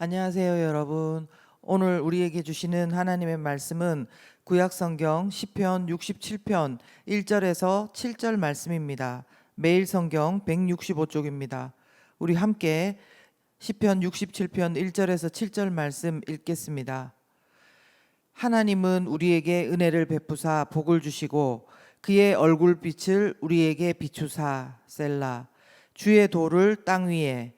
안녕하세요, 여러분. 오늘 우리에게 주시는 하나님의 말씀은 구약 성경 시편 67편 1절에서 7절 말씀입니다. 매일 성경 165쪽입니다. 우리 함께 시편 67편 1절에서 7절 말씀 읽겠습니다. 하나님은 우리에게 은혜를 베푸사 복을 주시고 그의 얼굴빛을 우리에게 비추사 셀라 주의 도를 땅 위에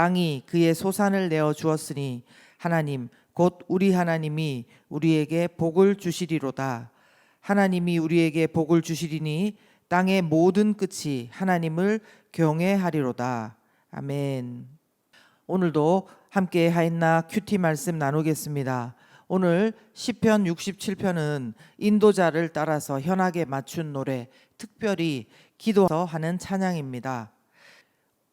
땅이 그의 소산을 내어 주었으니 하나님 곧 우리 하나님이 우리에게 복을 주시리로다. 하나님이 우리에게 복을 주시리니 땅의 모든 끝이 하나님을 경외하리로다. 아멘. 오늘도 함께 하인나 큐티 말씀 나누겠습니다. 오늘 시편 67편은 인도자를 따라서 현악에 맞춘 노래, 특별히 기도서 하는 찬양입니다.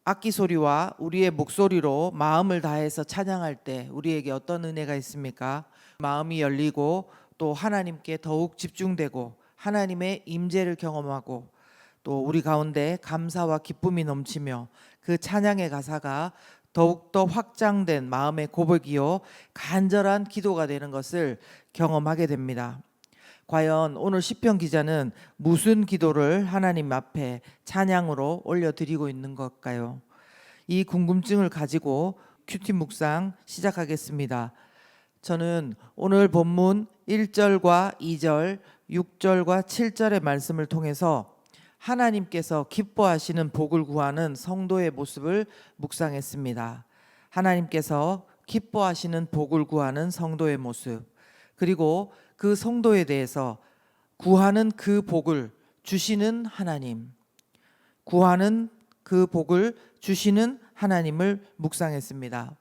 악기 소리와 우리의 목소리로 마음을 다해서 찬양할 때 우리에게 어떤 은혜가 있습니까? 마음이 열리고 또 하나님께 더욱 집중되고 하나님의 임재를 경험하고 또 우리 가운데 감사와 기쁨이 넘치며 그 찬양의 가사가 더욱더 확장된 마음의 고백이요 간절한 기도가 되는 것을 경험하게 됩니다. 과연 오늘 시편 기자는 무슨 기도를 하나님 앞에 찬양으로 올려드리고 있는 걸까요? 이 궁금증을 가지고 큐티 묵상 시작하겠습니다. 저는 오늘 본문 1절과 2절, 6절과 7절의 말씀을 통해서 하나님께서 기뻐하시는 복을 구하는 성도의 모습을 묵상했습니다. 하나님께서 기뻐하시는 복을 구하는 성도의 모습, 그리고 그 성도에 대해서 구하는 그 복을 주시는 하나님, 구하는 그 복을 주시는 하나님을 묵상했습니다.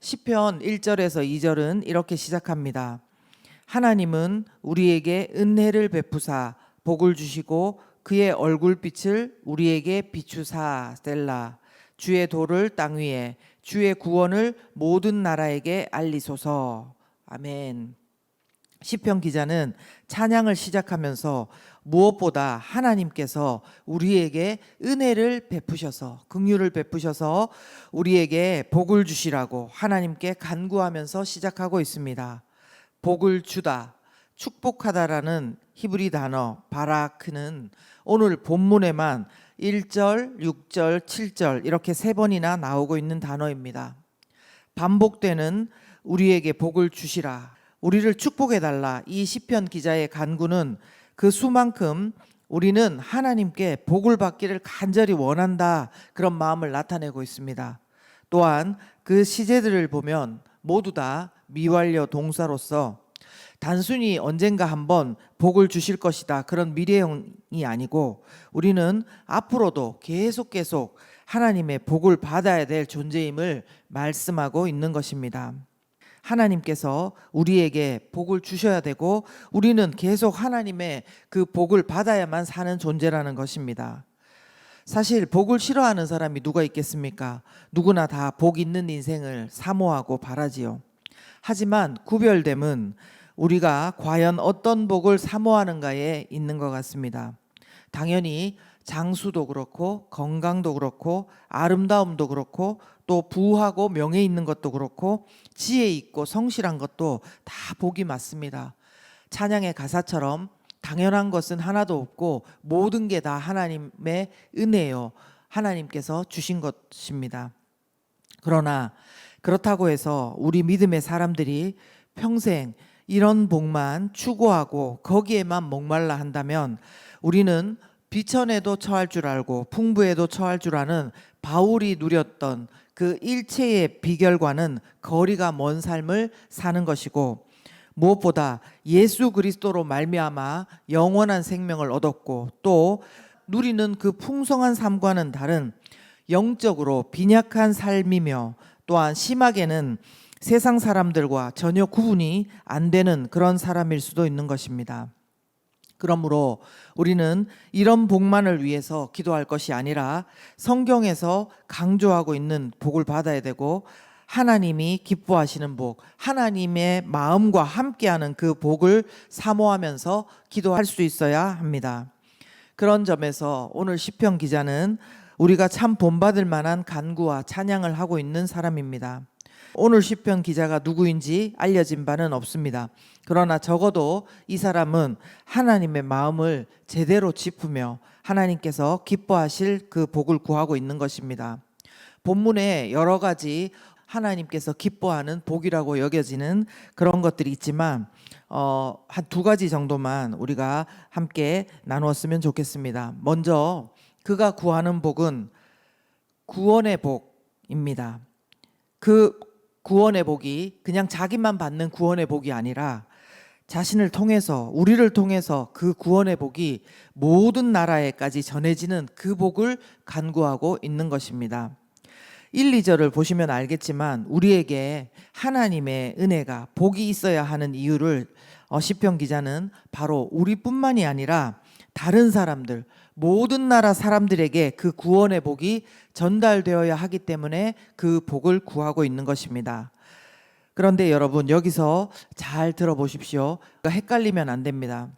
시편 1절에서 2절은 이렇게 시작합니다. 하나님은 우리에게 은혜를 베푸사 복을 주시고 그의 얼굴빛을 우리에게 비추사 셀라 주의 도를 땅 위에 주의 구원을 모든 나라에게 알리소서 아멘. 시편 기자는 찬양을 시작하면서 무엇보다 하나님께서 우리에게 은혜를 베푸셔서 긍휼을 베푸셔서 우리에게 복을 주시라고 하나님께 간구하면서 시작하고 있습니다. 복을 주다, 축복하다라는 히브리 단어 바라크는 오늘 본문에만 1절, 6절, 7절 이렇게 세 번이나 나오고 있는 단어입니다. 반복되는 우리에게 복을 주시라. 우리를 축복해 달라. 이 시편 기자의 간구는 그 수만큼 우리는 하나님께 복을 받기를 간절히 원한다. 그런 마음을 나타내고 있습니다. 또한 그 시제들을 보면 모두 다 미완료 동사로서 단순히 언젠가 한번 복을 주실 것이다. 그런 미래형이 아니고 우리는 앞으로도 계속 계속 하나님의 복을 받아야 될 존재임을 말씀하고 있는 것입니다. 하나님께서 우리에게 복을 주셔야 되고 우리는 계속 하나님의 그 복을 받아야만 사는 존재라는 것입니다. 사실 복을 싫어하는 사람이 누가 있겠습니까? 누구나 다 복 있는 인생을 사모하고 바라지요. 하지만 구별됨은 우리가 과연 어떤 복을 사모하는가에 있는 것 같습니다. 당연히 장수도 그렇고 건강도 그렇고 아름다움도 그렇고 또 부하고 명예 있는 것도 그렇고 지혜 있고 성실한 것도 다 복이 맞습니다. 찬양의 가사처럼 당연한 것은 하나도 없고 모든 게 다 하나님의 은혜요. 하나님께서 주신 것입니다. 그러나 그렇다고 해서 우리 믿음의 사람들이 평생 이런 복만 추구하고 거기에만 목말라 한다면 우리는 비천에도 처할 줄 알고 풍부에도 처할 줄 아는 바울이 누렸던 그 일체의 비결과는 거리가 먼 삶을 사는 것이고 무엇보다 예수 그리스도로 말미암아 영원한 생명을 얻었고 또 누리는 그 풍성한 삶과는 다른 영적으로 빈약한 삶이며 또한 심하게는 세상 사람들과 전혀 구분이 안 되는 그런 사람일 수도 있는 것입니다. 그러므로 우리는 이런 복만을 위해서 기도할 것이 아니라 성경에서 강조하고 있는 복을 받아야 되고 하나님이 기뻐하시는 복, 하나님의 마음과 함께하는 그 복을 사모하면서 기도할 수 있어야 합니다. 그런 점에서 오늘 시편 기자는 우리가 참 본받을 만한 간구와 찬양을 하고 있는 사람입니다. 오늘 시편 기자가 누구인지 알려진 바는 없습니다. 그러나 적어도 이 사람은 하나님의 마음을 제대로 짚으며 하나님께서 기뻐하실 그 복을 구하고 있는 것입니다. 본문에 여러 가지 하나님께서 기뻐하는 복이라고 여겨지는 그런 것들이 있지만 어, 한 두 가지 정도만 우리가 함께 나누었으면 좋겠습니다. 먼저 그가 구하는 복은 구원의 복입니다. 그 구원의 복이 그냥 자기만 받는 구원의 복이 아니라 자신을 통해서 우리를 통해서 그 구원의 복이 모든 나라에까지 전해지는 그 복을 간구하고 있는 것입니다. 1, 2절을 보시면 알겠지만 우리에게 하나님의 은혜가 복이 있어야 하는 이유를 어, 시편 기자는 바로 우리뿐만이 아니라 다른 사람들 모든 나라 사람들에게 그 구원의 복이 전달되어야 하기 때문에 그 복을 구하고 있는 것입니다. 그런데 여러분 여기서 잘 들어보십시오. 헷갈리면 안 됩니다.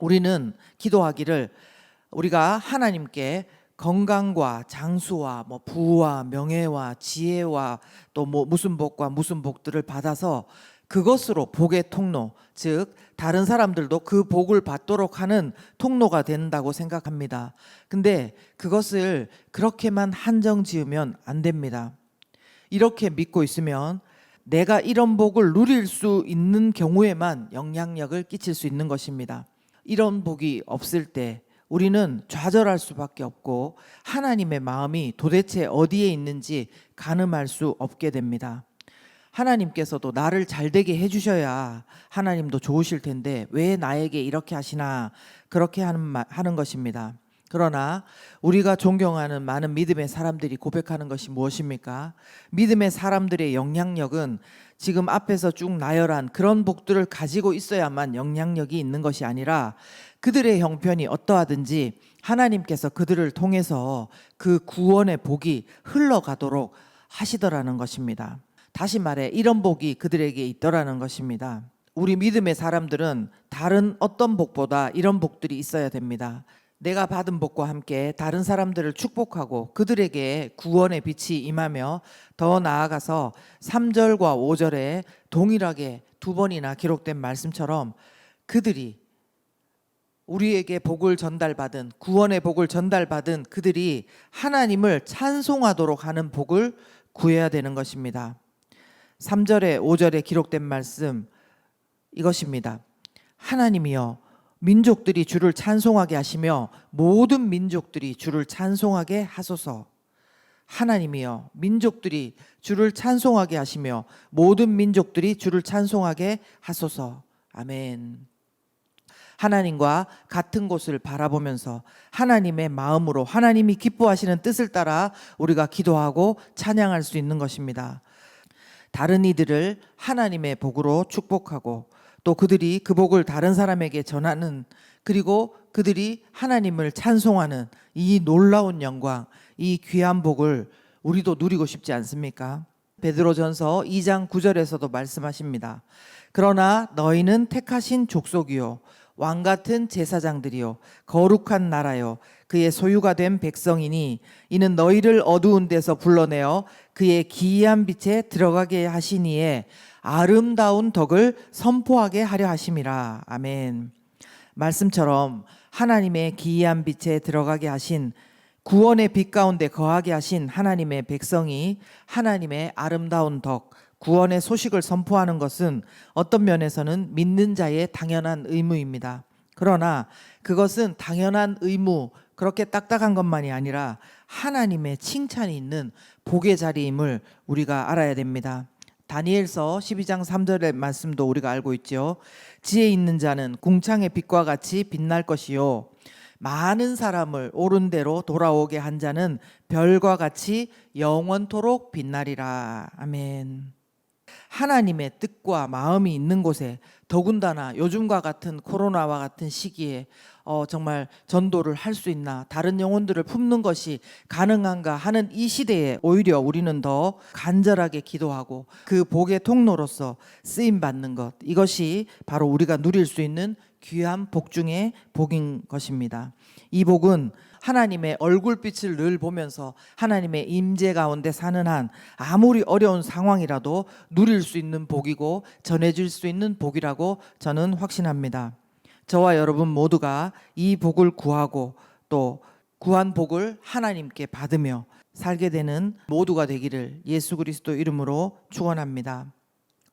우리는 기도하기를 우리가 하나님께 건강과 장수와 뭐 부와 명예와 지혜와 또 뭐 무슨 복과 무슨 복들을 받아서 그것으로 복의 통로, 즉 다른 사람들도 그 복을 받도록 하는 통로가 된다고 생각합니다. 근데 그것을 그렇게만 한정 지으면 안 됩니다. 이렇게 믿고 있으면 내가 이런 복을 누릴 수 있는 경우에만 영향력을 끼칠 수 있는 것입니다. 이런 복이 없을 때 우리는 좌절할 수밖에 없고 하나님의 마음이 도대체 어디에 있는지 가늠할 수 없게 됩니다. 하나님께서도 나를 잘 되게 해주셔야 하나님도 좋으실 텐데 왜 나에게 이렇게 하시나 그렇게 하는, 마- 하는 것입니다. 그러나 우리가 존경하는 많은 믿음의 사람들이 고백하는 것이 무엇입니까? 믿음의 사람들의 영향력은 지금 앞에서 쭉 나열한 그런 복들을 가지고 있어야만 영향력이 있는 것이 아니라 그들의 형편이 어떠하든지 하나님께서 그들을 통해서 그 구원의 복이 흘러가도록 하시더라는 것입니다. 다시 말해 이런 복이 그들에게 있더라는 것입니다. 우리 믿음의 사람들은 다른 어떤 복보다 이런 복들이 있어야 됩니다. 내가 받은 복과 함께 다른 사람들을 축복하고 그들에게 구원의 빛이 임하며 더 나아가서 3절과 5절에 동일하게 두 번이나 기록된 말씀처럼 그들이 우리에게 복을 전달받은 구원의 복을 전달받은 그들이 하나님을 찬송하도록 하는 복을 구해야 되는 것입니다. 3절에 5절에 기록된 말씀 이것입니다. 하나님이여 민족들이 주를 찬송하게 하시며 모든 민족들이 주를 찬송하게 하소서. 하나님이여 민족들이 주를 찬송하게 하시며 모든 민족들이 주를 찬송하게 하소서. 아멘. 하나님과 같은 곳을 바라보면서 하나님의 마음으로 하나님이 기뻐하시는 뜻을 따라 우리가 기도하고 찬양할 수 있는 것입니다. 다른 이들을 하나님의 복으로 축복하고 또 그들이 그 복을 다른 사람에게 전하는 그리고 그들이 하나님을 찬송하는 이 놀라운 영광, 이 귀한 복을 우리도 누리고 싶지 않습니까? 베드로전서 2장 9절에서도 말씀하십니다. 그러나 너희는 택하신 족속이요 왕 같은 제사장들이요 거룩한 나라요 그의 소유가 된 백성이니 이는 너희를 어두운 데서 불러내어 그의 기이한 빛에 들어가게 하시니에 아름다운 덕을 선포하게 하려 하심이라 아멘. 말씀처럼 하나님의 기이한 빛에 들어가게 하신 구원의 빛 가운데 거하게 하신 하나님의 백성이 하나님의 아름다운 덕, 구원의 소식을 선포하는 것은 어떤 면에서는 믿는 자의 당연한 의무입니다. 그러나 그것은 당연한 의무, 그렇게 딱딱한 것만이 아니라 하나님의 칭찬이 있는 복의 자리임을 우리가 알아야 됩니다. 다니엘서 12장 3절의 말씀도 우리가 알고 있죠. 지혜 있는 자는 궁창의 빛과 같이 빛날 것이요. 많은 사람을 옳은 대로 돌아오게 한 자는 별과 같이 영원토록 빛나리라. 아멘. 하나님의 뜻과 마음이 있는 곳에 더군다나 요즘과 같은 코로나와 같은 시기에 어, 정말 전도를 할 수 있나 다른 영혼들을 품는 것이 가능한가 하는 이 시대에 오히려 우리는 더 간절하게 기도하고 그 복의 통로로서 쓰임 받는 것 이것이 바로 우리가 누릴 수 있는 귀한 복 중의 복인 것입니다. 이 복은 하나님의 얼굴빛을 늘 보면서 하나님의 임재 가운데 사는 한 아무리 어려운 상황이라도 누릴 수 있는 복이고 전해질 수 있는 복이라고 저는 확신합니다. 저와 여러분 모두가 이 복을 구하고 또 구한 복을 하나님께 받으며 살게 되는 모두가 되기를 예수 그리스도 이름으로 축원합니다.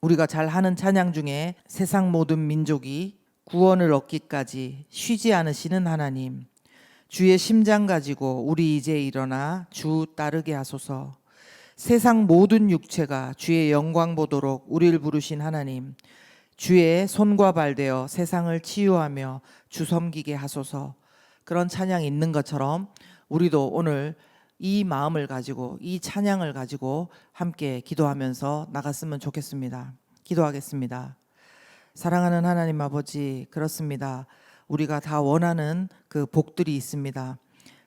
우리가 잘 하는 찬양 중에 세상 모든 민족이 구원을 얻기까지 쉬지 않으시는 하나님 주의 심장 가지고 우리 이제 일어나 주 따르게 하소서 세상 모든 육체가 주의 영광 보도록 우리를 부르신 하나님 주의 손과 발 되어 세상을 치유하며 주 섬기게 하소서 그런 찬양이 있는 것처럼 우리도 오늘 이 마음을 가지고 이 찬양을 가지고 함께 기도하면서 나갔으면 좋겠습니다. 기도하겠습니다. 사랑하는 하나님 아버지 그렇습니다. 우리가 다 원하는 그 복들이 있습니다.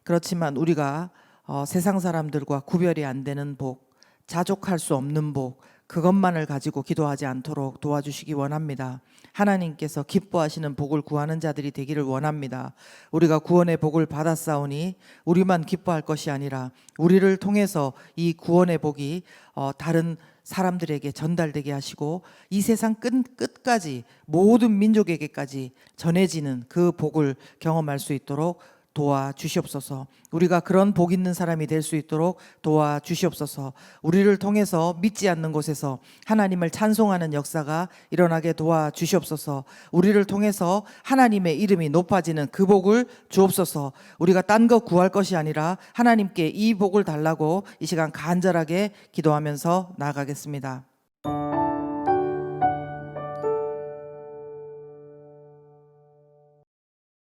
그렇지만 우리가 어, 세상 사람들과 구별이 안 되는 복, 자족할 수 없는 복, 그것만을 가지고 기도하지 않도록 도와주시기 원합니다. 하나님께서 기뻐하시는 복을 구하는 자들이 되기를 원합니다. 우리가 구원의 복을 받았사오니 우리만 기뻐할 것이 아니라 우리를 통해서 이 구원의 복이 어, 다른 사람들에게 전달되게 하시고 이 세상 끝, 끝까지 모든 민족에게까지 전해지는 그 복을 경험할 수 있도록 도와 주시옵소서. 우리가 그런 복 있는 사람이 될 수 있도록 도와 주시옵소서. 우리를 통해서 믿지 않는 곳에서 하나님을 찬송하는 역사가 일어나게 도와 주시옵소서. 우리를 통해서 하나님의 이름이 높아지는 그 복을 주옵소서. 우리가 딴 거 구할 것이 아니라 하나님께 이 복을 달라고 이 시간 간절하게 기도하면서 나아가겠습니다.